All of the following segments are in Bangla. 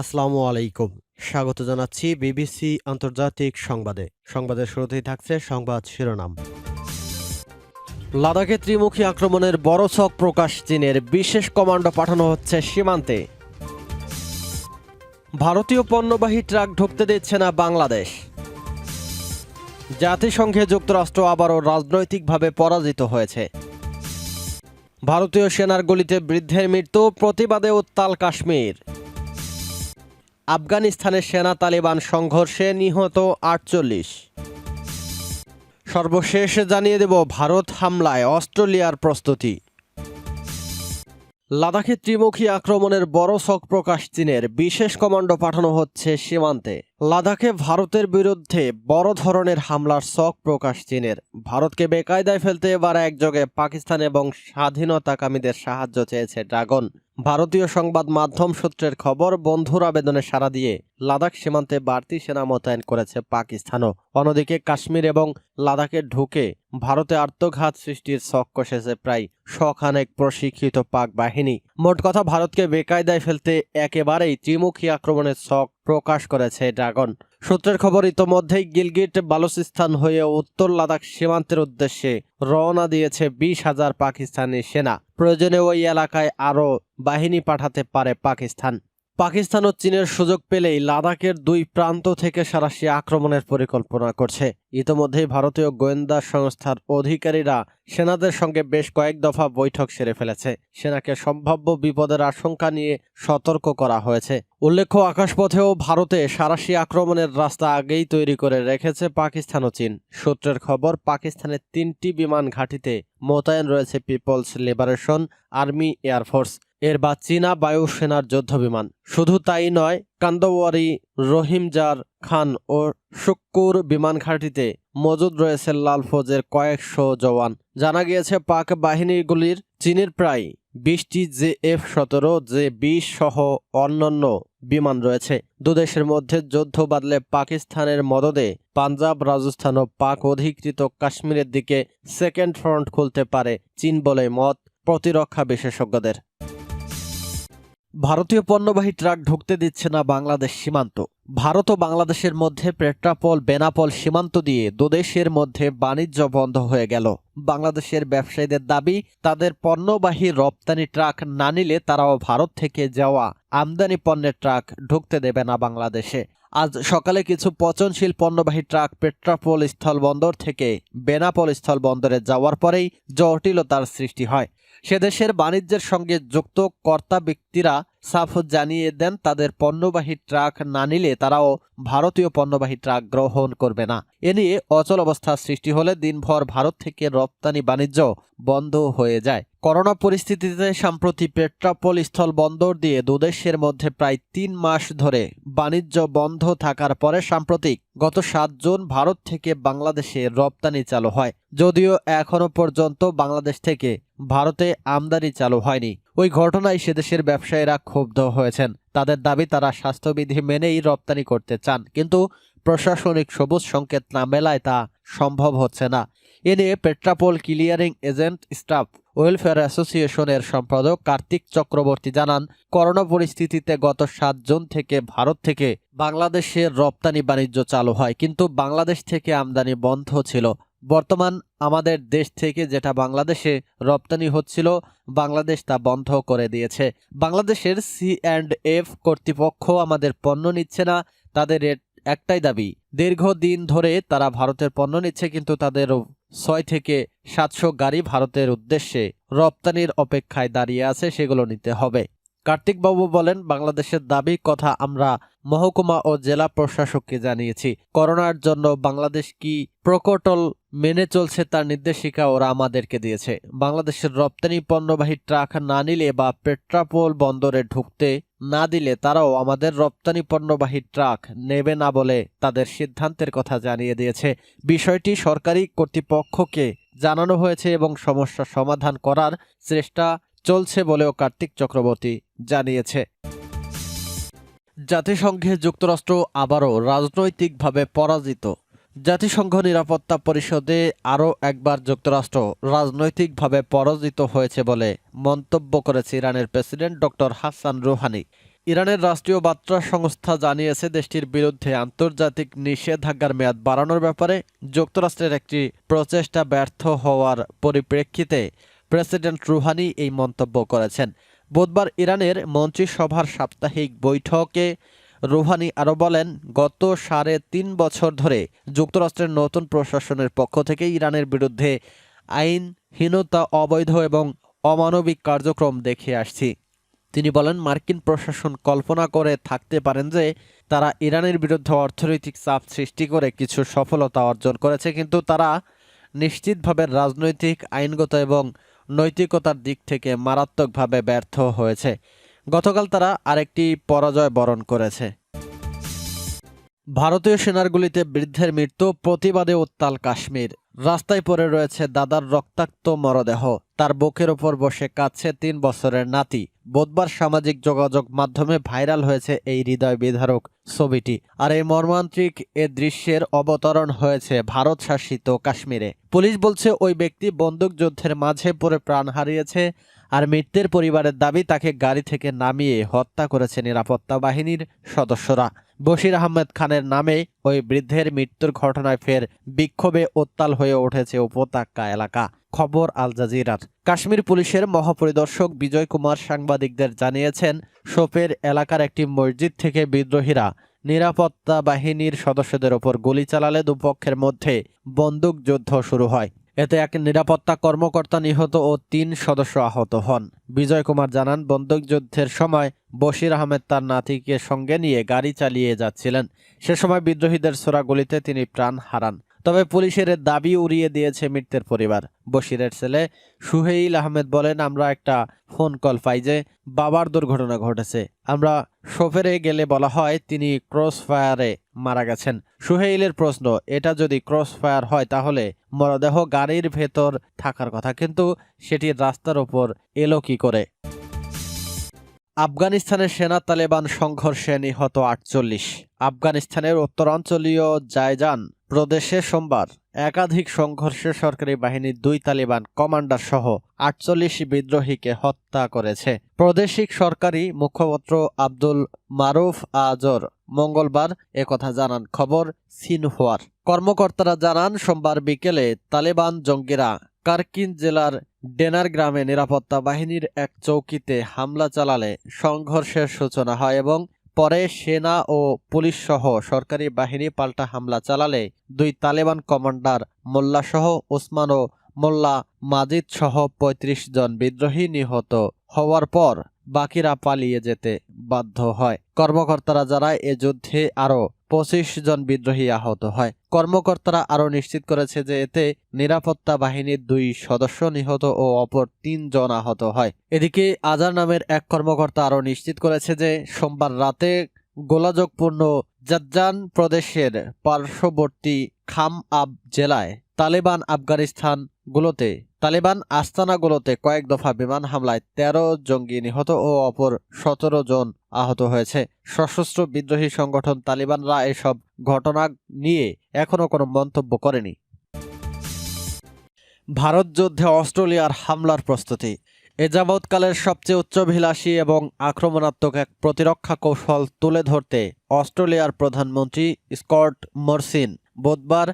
আসসালামু আলাইকুম। স্বাগত জানাচ্ছি বিবিসি আন্তর্জাতিক সংবাদে। সংবাদের শুরুতেই থাকছে সংবাদ শিরোনাম। লাদাখে ত্রিমুখী আক্রমণের বড় ছক প্রকাশ চীনের বিশেষ কমান্ডো পাঠানো হচ্ছে সীমান্তে। ভারতীয় পণ্যবাহী ট্রাক ঢুকতে দিচ্ছে না বাংলাদেশ। জাতিসংঘে যুক্তরাষ্ট্র আবারও রাজনৈতিকভাবে পরাজিত হয়েছে। ভারতীয় সেনার গুলিতে বৃদ্ধের মৃত্যু, প্রতিবাদে উত্তাল কাশ্মীর। আফগানিস্তানের সেনা তালেবান সংঘর্ষে নিহত আটচল্লিশ। সর্বশেষ জানিয়ে দেব ভারত হামলায় অস্ট্রেলিয়ার প্রস্তুতি। লাদাখে ত্রিমুখী আক্রমণের বড় শখ প্রকাশ চীনের। বিশেষ কমান্ডো পাঠানো হচ্ছে সীমান্তে। লাদাখে ভারতের বিরুদ্ধে বড় ধরনের হামলার শখ প্রকাশ চীনের। ভারতকে বেকায়দায় ফেলতে এবার একযোগে পাকিস্তান এবং স্বাধীনতাকামীদের সাহায্য চেয়েছে ড্রাগন। ভারতীয় সংবাদ মাধ্যম সূত্রের খবর, বন্ধুর আবেদনে সাড়া দিয়ে লাদাখ সীমান্তে বাড়তি সেনা মোতায়েন করেছে পাকিস্তানও। অন্যদিকে কাশ্মীর এবং লাদাখে ঢুকে ভারতে আত্মঘাত সৃষ্টির শখ কষেছে প্রায় শখানেক প্রশিক্ষিত পাক বাহিনী। মোট কথা, ভারতকে বেকায়দায় ফেলতে একেবারেই ত্রিমুখী আক্রমণের শখ প্রকাশ করেছে ড্রাগন। সূত্রের খবর, ইতোমধ্যেই গিলগিট বালুচিস্তান হয়ে উত্তর লাদাখ সীমান্তের উদ্দেশ্যে রওনা দিয়েছে বিশ হাজার পাকিস্তানি সেনা। প্রয়োজনে ওই এলাকায় আরও বাহিনী পাঠাতে পারে পাকিস্তান। পাকিস্তান ও চীনের সুযোগ পেলেই লাদাখের দুই প্রান্ত থেকে সারাশি আক্রমণের পরিকল্পনা করছে। ইতোমধ্যেই ভারতীয় গোয়েন্দা সংস্থার অধিকারীরা সেনাদের সঙ্গে বেশ কয়েক দফা বৈঠক সেরে ফেলেছে। সেনাকে সম্ভাব্য বিপদের আশঙ্কা নিয়ে সতর্ক করা হয়েছে। উল্লেখ্য, আকাশপথেও ভারতে সারাশি আক্রমণের রাস্তা আগেই তৈরি করে রেখেছে পাকিস্তান ও চীন। সূত্রের খবর, পাকিস্তানের তিনটি বিমান ঘাঁটিতে মোতায়েন রয়েছে পিপলস লিবারেশন, আর্মি এয়ারফোর্স এর বা চীনা বায়ুসেনার যুদ্ধ বিমান শুধু তাই নয়, কান্দওয়ারি রহিমজার খান ও শুক্কুর বিমান ঘাঁটিতে মজুদ রয়েছে লাল ফৌজের কয়েকশো জওয়ান। জানা গিয়েছে, পাক বাহিনীগুলির চীনের প্রায় বিশটি জে এফ সতেরো জে বিশ সহ অন্যান্য বিমান রয়েছে। দুদেশের মধ্যে যুদ্ধ বাদলে পাকিস্তানের মদদে পাঞ্জাব, রাজস্থান ও পাক অধিকৃত কাশ্মীরের দিকে সেকেন্ড ফ্রন্ট খুলতে পারে চীন বলে মত প্রতিরক্ষা বিশেষজ্ঞদের। ভারতীয় পণ্যবাহী ট্রাক ঢুকতে দিচ্ছে না বাংলাদেশ সীমান্ত। ভারত ও বাংলাদেশের মধ্যে পেট্রাপল, বেনাপল সীমান্ত দিয়ে দুদেশের মধ্যে বাণিজ্য বন্ধ হয়ে গেল। বাংলাদেশের ব্যবসায়ীদের দাবি, তাদের পণ্যবাহী রপ্তানি ট্রাক না নিলে তারাও ভারত থেকে যাওয়া আমদানি পণ্যের ট্রাক ঢুকতে দেবে না বাংলাদেশে। আজ সকালে কিছু পচনশীল পণ্যবাহী ট্রাক পেট্রাপোল স্থলবন্দর থেকে বেনাপোল স্থলবন্দরে যাওয়ার পরেই জটিলতার সৃষ্টি হয়। সে দেশের বাণিজ্যের সঙ্গে যুক্ত কর্তা ব্যক্তিরা সাফ জানিয়ে দেন, তাদের পণ্যবাহী ট্রাক না নিলে তারাও ভারতীয় পণ্যবাহী ট্রাক গ্রহণ করবে না। এ নিয়ে অচল অবস্থার সৃষ্টি হলে দিনভর ভারত থেকে রপ্তানি বাণিজ্য বন্ধ হয়ে যায়। করোনা পরিস্থিতিতে সম্প্রতি পেট্রাপোল স্থল বন্দর দিয়ে দুদেশের মধ্যে প্রায় তিন মাস ধরে বাণিজ্য বন্ধ থাকার পরে সাম্প্রতিক গত সাত জুন ভারত থেকে বাংলাদেশে রপ্তানি চালু হয়। যদিও এখনও পর্যন্ত বাংলাদেশ থেকে ভারতে আমদানি চালু হয়নি। ওই ঘটনায় সেদেশের ব্যবসায়ীরা ক্ষুব্ধ হয়েছেন। তাদের দাবি, তারা স্বাস্থ্যবিধি মেনেই রপ্তানি করতে চান, কিন্তু প্রশাসনিক সবুজ সংকেত না মেলায় তা সম্ভব হচ্ছে না। এ নিয়ে Petrapole clearing agent staff welfare অ্যাসোসিয়েশনের সম্পাদক কার্তিক চক্রবর্তী জানান, করোনা পরিস্থিতিতে গত সাত জুন থেকে ভারত থেকে বাংলাদেশের রপ্তানি বাণিজ্য চালু হয়, কিন্তু বাংলাদেশ থেকে আমদানি বন্ধ ছিল। বর্তমান আমাদের দেশ থেকে যেটা বাংলাদেশে রপ্তানি হচ্ছিল, বাংলাদেশ তা বন্ধ করে দিয়েছে। বাংলাদেশের সি অ্যান্ড এফ কর্তৃপক্ষ আমাদের পণ্য নিচ্ছে না, তাদের এ- একটাই দাবি, দীর্ঘদিন ধরে তারা ভারতের পণ্য নিচ্ছে, কিন্তু তাদের ছয় থেকে সাতশো গাড়ি ভারতের উদ্দেশ্যে রপ্তানির অপেক্ষায় দাঁড়িয়ে আছে, সেগুলো নিতে হবে। কার্তিকবাবু বলেন, বাংলাদেশের দাবি কথা আমরা মহকুমা ও জেলা প্রশাসককে জানিয়েছি। করোনার জন্য বাংলাদেশ কি প্রকটল মেনে চলছে তার নির্দেশিকা ওরা আমাদেরকে দিয়েছে। বাংলাদেশের রপ্তানি পণ্যবাহী ট্রাক না নিলে বা পেট্রাপোল বন্দরে ঢুকতে না দিলে তারাও আমাদের রপ্তানি পণ্যবাহী ট্রাক নেবে না বলে তাদের সিদ্ধান্তের কথা জানিয়ে দিয়েছে। বিষয়টি সরকারি কর্তৃপক্ষকে জানানো হয়েছে এবং সমস্যা সমাধান করার চেষ্টা চলছে বলেও কার্তিক চক্রবর্তী জানিয়েছে। জাতিসংঘে যুক্তরাষ্ট্র আবারও রাজনৈতিকভাবে পরাজিত। জাতিসংঘ নিরাপত্তা পরিষদে আরও একবার যুক্তরাষ্ট্র রাজনৈতিকভাবে পরাজিত হয়েছে বলে মন্তব্য করেছে ইরানের প্রেসিডেন্ট ডক্টর হাসান রুহানি। ইরানের রাষ্ট্রীয় বার্তা সংস্থা জানিয়েছে দেশটির বিরুদ্ধে আন্তর্জাতিক নিষেধাজ্ঞার মেয়াদ বাড়ানোর ব্যাপারে যুক্তরাষ্ট্রের একটি প্রচেষ্টা ব্যর্থ হওয়ার পরিপ্রেক্ষিতে প্রেসিডেন্ট রুহানি এই মন্তব্য করেছেন। বুধবার ইরানের মন্ত্রিসভার সাপ্তাহিক বৈঠকে রুহানি আরও বলেন, গত সাড়ে তিন বছর ধরে যুক্তরাষ্ট্রের নতুন প্রশাসনের পক্ষ থেকে ইরানের বিরুদ্ধে আইনহীনতা, অবৈধ এবং অমানবিক কার্যক্রম দেখে আসছি। তিনি বলেন, মার্কিন প্রশাসন কল্পনা করে থাকতে পারেন যে তারা ইরানের বিরুদ্ধে অর্থনৈতিক চাপ সৃষ্টি করে কিছু সফলতা অর্জন করেছে, কিন্তু তারা নিশ্চিতভাবে রাজনৈতিক, আইনগত এবং নৈতিকতার দিক থেকে মারাত্মকভাবে ব্যর্থ হয়েছে। গতকাল তারা আরেকটি পরাজয় বরণ করেছে। ভারতীয় সেনার গুলিতে বৃদ্ধের মৃত্যু, প্রতিবাদে উত্তাল কাশ্মীর। রাস্তায় পড়ে রয়েছে দাদার রক্তাক্ত মরদেহ। তার বুকের ওপর বসে কাঁদছে তিন বছরের নাতি। বুধবার সামাজিক যোগাযোগ মাধ্যমে ভাইরাল হয়েছে এই হৃদয় বিধারক ছবিটি। আর এই মর্মান্তিক এ দৃশ্যের অবতরণ হয়েছে ভারত শাসিত কাশ্মীরে। পুলিশ বলছে, ওই ব্যক্তি বন্দুকযুদ্ধের মাঝে পড়ে প্রাণ হারিয়েছে আর মৃত্যুর পরিবারের দাবি তাকে গাড়ি থেকে নামিয়ে হত্যা করেছে নিরাপত্তা বাহিনীর সদস্যরা। বশির আহমেদ খানের নামে ওই বৃদ্ধের মৃত্যুর ঘটনায় ফের বিক্ষোভে উত্তাল হয়ে উঠেছে উপত্যকা এলাকা। খবর আল জাজিরার। কাশ্মীর পুলিশের মহাপরিদর্শক বিজয় কুমার সাংবাদিকদের জানিয়েছেন সোপের এলাকার একটি মসজিদ থেকে বিদ্রোহীরা নিরাপত্তা বাহিনীর সদস্যদের ওপর গুলি চালালে দুপক্ষের মধ্যে বন্দুকযুদ্ধ শুরু হয়। এতে এক নিরাপত্তা কর্মকর্তা নিহত ও তিন সদস্য আহত হন। বিজয় কুমার জানান বন্দুকযুদ্ধের সময় বশির আহমেদ তার নাতিকে সঙ্গে নিয়ে গাড়ি চালিয়ে যাচ্ছিলেন। সে সময় বিদ্রোহীদের ছোড়া গুলিতে তিনি প্রাণ হারান। তবে পুলিশের দাবি উড়িয়ে দিয়েছে মৃতের পরিবার। বশিরের ছেলে সুহেইল আহমেদ বলেন, আমরা একটা ফোন কল পাই যে, বাবার দুর্ঘটনা ঘটেছে। আমরা সোফেরে গেলে বলা হয় তিনি ক্রস ফায়ারে মারা গেছেন। সুহেইলের প্রশ্ন, এটা যদি ক্রস ফায়ার হয় তাহলে মরদেহ গাড়ির ভেতর থাকার কথা। কিন্তু সেটি রাস্তার ওপর এলো কি করে? আফগানিস্তানের সেনা তালেবান সংঘর্ষে নিহত আটচল্লিশ। আফগানিস্তানের উত্তরাঞ্চলীয় জায়জান প্রদেশে সোমবার একাধিক সংঘর্ষে সরকারি বাহিনীর দুই তালিবান কমান্ডার সহ আটচল্লিশ বিদ্রোহীকে হত্যা করেছে। প্রাদেশিক সরকারি মুখপাত্র আব্দুল মারুফ আজর মঙ্গলবার একথা জানান খবর সিনহুয়ার। কর্মকর্তারা জানান, সোমবার বিকেলে তালেবান জঙ্গিরা কারকিন জেলার ডেনার গ্রামে নিরাপত্তা বাহিনীর এক চৌকিতে হামলা চালালে সংঘর্ষের সূচনা হয় এবং পরে সেনা ও পুলিশ সহ সরকারি বাহিনী পাল্টা হামলা চালালে দুই তালেবান কমান্ডার মোল্লা সহ ওসমান ও মোল্লা মাজিদ সহ ৩৫ জন বিদ্রোহী নিহত হওয়ার পর বাকিরা পালিয়ে যেতে বাধ্য হয়। কর্মকর্তারা যারা এ যুদ্ধে আরও পঁচিশ জন বিদ্রোহী আহত হয়। কর্মকর্তারা আরও নিশ্চিত করেছে যে এতে নিরাপত্তা বাহিনীর দুই সদস্য নিহত ও অপর তিন জন আহত হয়। এদিকে আজার নামের এক কর্মকর্তা আরও নিশ্চিত করেছে যে সোমবার রাতে গোলাযোগপূর্ণ জাজ্জান প্রদেশের পার্শ্ববর্তী খাম আব জেলায় তালেবান আফগানিস্তানগুলোতে তালেবান আস্তানাগুলোতে কয়েক দফা বিমান হামলায় তেরো জঙ্গি নিহত ও অপর সতেরো জন আহত হয়েছে। সশস্ত্র বিদ্রোহী সংগঠন তালিবানরা এসব ঘটনা নিয়ে এখনও কোনো মন্তব্য করেনি। ভারত যুদ্ধে অস্ট্রেলিয়ার হামলার প্রস্তুতি। এ যাবৎকালের সবচেয়ে উচ্চভিলাষী এবং আক্রমণাত্মক এক প্রতিরক্ষা কৌশল তুলে ধরতে অস্ট্রেলিয়ার প্রধানমন্ত্রী স্কট মরসিন বুধবার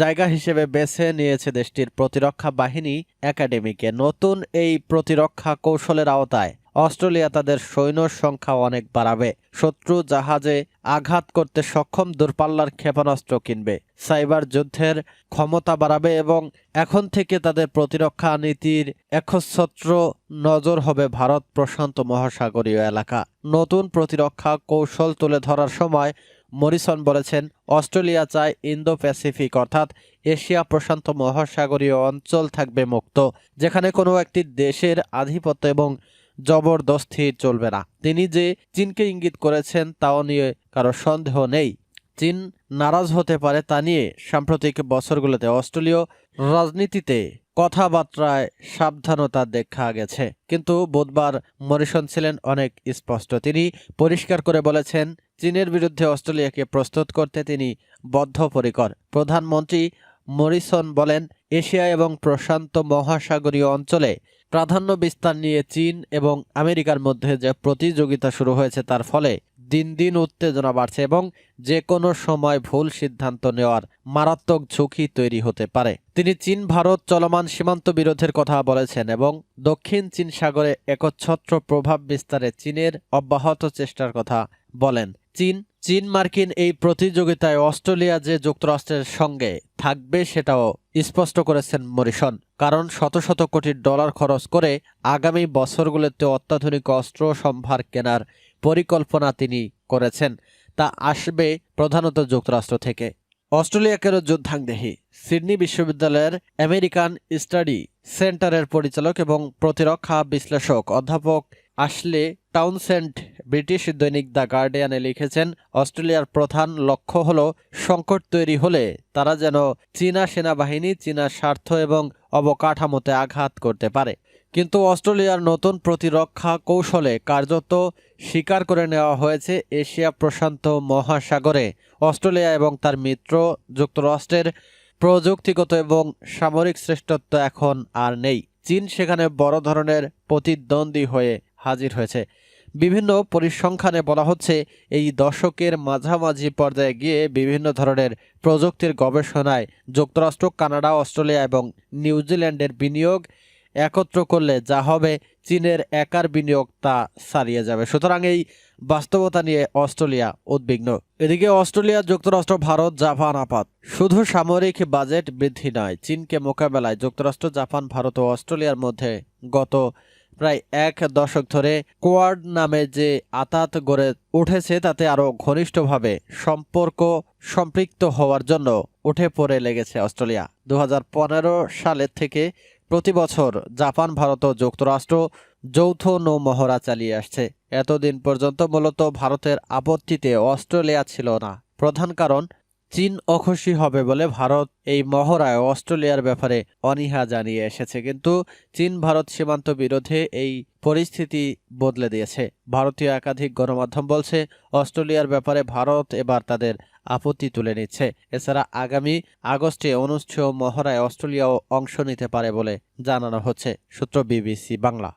জায়গা হিসেবে বেছে নিয়েছে দেশটির প্রতিরক্ষা বাহিনী একাডেমিকে নতুন এই প্রতিরক্ষা কৌশলের আওতায়। অস্ট্রেলিয়া তাদের সৈন্য সংখ্যা অনেক বাড়াবে। শত্রু জাহাজে আঘাত করতে সক্ষম দূরপাল্লার ক্ষেপণাস্ত্র কিনবে। সাইবার যুদ্ধের ক্ষমতা বাড়াবে এবং এখন থেকে তাদের প্রতিরক্ষা নীতির একচ্ছত্র নজর হবে ভারত প্রশান্ত মহাসাগরীয় এলাকা। নতুন প্রতিরক্ষা কৌশল তুলে ধরার সময় মরিসন বলেছেন, অস্ট্রেলিয়া চায় ইন্দো প্যাসিফিক অর্থাৎ এশিয়া প্রশান্ত মহাসাগরীয় অঞ্চল থাকবে মুক্ত, যেখানে কোনো একটি দেশের আধিপত্য এবং জবরদস্তি চলবে না। তিনি যে চীনকে ইঙ্গিত করেছেন তাও নিয়ে কারও সন্দেহ নেই। চীন নারাজ হতে পারে তা নিয়ে সাম্প্রতিক বছরগুলোতে অস্ট্রেলীয় রাজনীতিতে কথাবার্তায় সাবধানতা দেখা গেছে। কিন্তু বুধবার মরিসন ছিলেন অনেক স্পষ্ট। তিনি পরিষ্কার করে বলেছেন, চীনের বিরুদ্ধে অস্ট্রেলিয়াকে প্রস্তুত করতে তিনি বদ্ধপরিকর। প্রধানমন্ত্রী মরিসন বলেন, এশিয়া এবং প্রশান্ত মহাসাগরীয় অঞ্চলে প্রাধান্য বিস্তার নিয়ে চীন এবং আমেরিকার মধ্যে যে প্রতিযোগিতা শুরু হয়েছে তার ফলে দিন দিন উত্তেজনা বাড়ছে এবং যে কোনো সময় ভুল সিদ্ধান্ত নেওয়ার মারাত্মক ঝুঁকি তৈরি হতে পারে। তিনি চীন, ভারত চলমান সীমান্ত বিরোধের কথা বলেছেন এবং দক্ষিণ চীন সাগরে একচ্ছত্র প্রভাব বিস্তারে চীনের অব্যাহত চেষ্টার কথা বলেন। চীন চীন মার্কিন এই প্রতিযোগিতায় অস্ট্রেলিয়া যে যুক্তরাষ্ট্রের সঙ্গে থাকবে সেটাও স্পষ্ট করেছেন মরিসন। কারণ শত শত কোটি ডলার খরচ করে আগামী বছরগুলোতে অত্যাধুনিক অস্ত্র সম্ভার কেনার পরিকল্পনা তিনি করেছেন। তা আসবে প্রধানত যুক্তরাষ্ট্র থেকে। অস্ট্রেলিয়াকেরও যুদ্ধাংদেহী সিডনি বিশ্ববিদ্যালয়ের আমেরিকান স্টাডি সেন্টারের পরিচালক এবং প্রতিরক্ষা বিশ্লেষক অধ্যাপক আসলে টাউনসেন্ট, ব্রিটিশ দৈনিক দ্য গার্ডিয়ানে লিখেছেন, অস্ট্রেলিয়ার প্রধান লক্ষ্য হল সংকট তৈরি হলে তারা যেন চীনা সেনাবাহিনী, চীনা স্বার্থ এবং অবকাঠামোতে আঘাত করতে পারে। কিন্তু অস্ট্রেলিয়ার নতুন প্রতিরক্ষা কৌশলে কার্যত স্বীকার করে নেওয়া হয়েছে এশিয়া প্রশান্ত মহাসাগরে। অস্ট্রেলিয়া এবং তার মিত্র যুক্তরাষ্ট্রের প্রযুক্তিগত এবং সামরিক শ্রেষ্ঠত্ব এখন আর নেই। চীন সেখানে বড় ধরনের প্রতিদ্বন্দ্বী হয়ে হাজির হয়েছে। বিভিন্ন পরিসংখ্যানে বলা হচ্ছে, এই দশকের মাঝামাঝি পর্যায়ে গিয়ে বিভিন্ন ধরনের প্রযুক্তির গবেষণায় যুক্তরাষ্ট্র, কানাডা, অস্ট্রেলিয়া এবং নিউজিল্যান্ডের বিনিয়োগ একত্র করলে যা হবে, চীনের একার বিনিয়োগ তা ছাড়িয়ে যাবে। সুতরাং এই বাস্তবতা নিয়ে অস্ট্রেলিয়া উদ্বিগ্ন। এদিকে অস্ট্রেলিয়া, যুক্তরাষ্ট্র, ভারত, জাপান আপাত। শুধু সামরিক বাজেট বৃদ্ধি নয়, চীনকে মোকাবেলায় যুক্তরাষ্ট্র, জাপান, ভারত ও অস্ট্রেলিয়ার মধ্যে গত প্রায় এক দশক ধরে কোয়াড নামে যে আতাত গড়ে উঠেছে, তাতে আরও ঘনিষ্ঠভাবে সম্পর্ক সম্পৃক্ত হওয়ার জন্য উঠে পড়ে লেগেছে অস্ট্রেলিয়া। দু হাজার পনেরো সালের থেকে প্রতি বছর জাপান, ভারত ও যুক্তরাষ্ট্র যৌথ নৌমহড়া চালিয়ে আসছে। এতদিন পর্যন্ত মূলত ভারতের আপত্তিতে অস্ট্রেলিয়া ছিল না। প্রধান কারণ, চীন অখুশি হবে বলে ভারত এই মহড়ায় অস্ট্রেলিয়ার ব্যাপারে অনীহা জানিয়ে এসেছে। কিন্তু চীন ভারত সীমান্ত বিরোধে এই পরিস্থিতি বদলে দিয়েছে। ভারতীয় একাধিক গণমাধ্যম বলছে, অস্ট্রেলিয়ার ব্যাপারে ভারত এবার তাদের আপত্তি তুলে নিচ্ছে। এছাড়া আগামী আগস্টে অনুষ্ঠেয় মহড়ায় অস্ট্রেলিয়াও অংশ নিতে পারে বলে জানানো হচ্ছে, সূত্র বিবিসি বাংলা।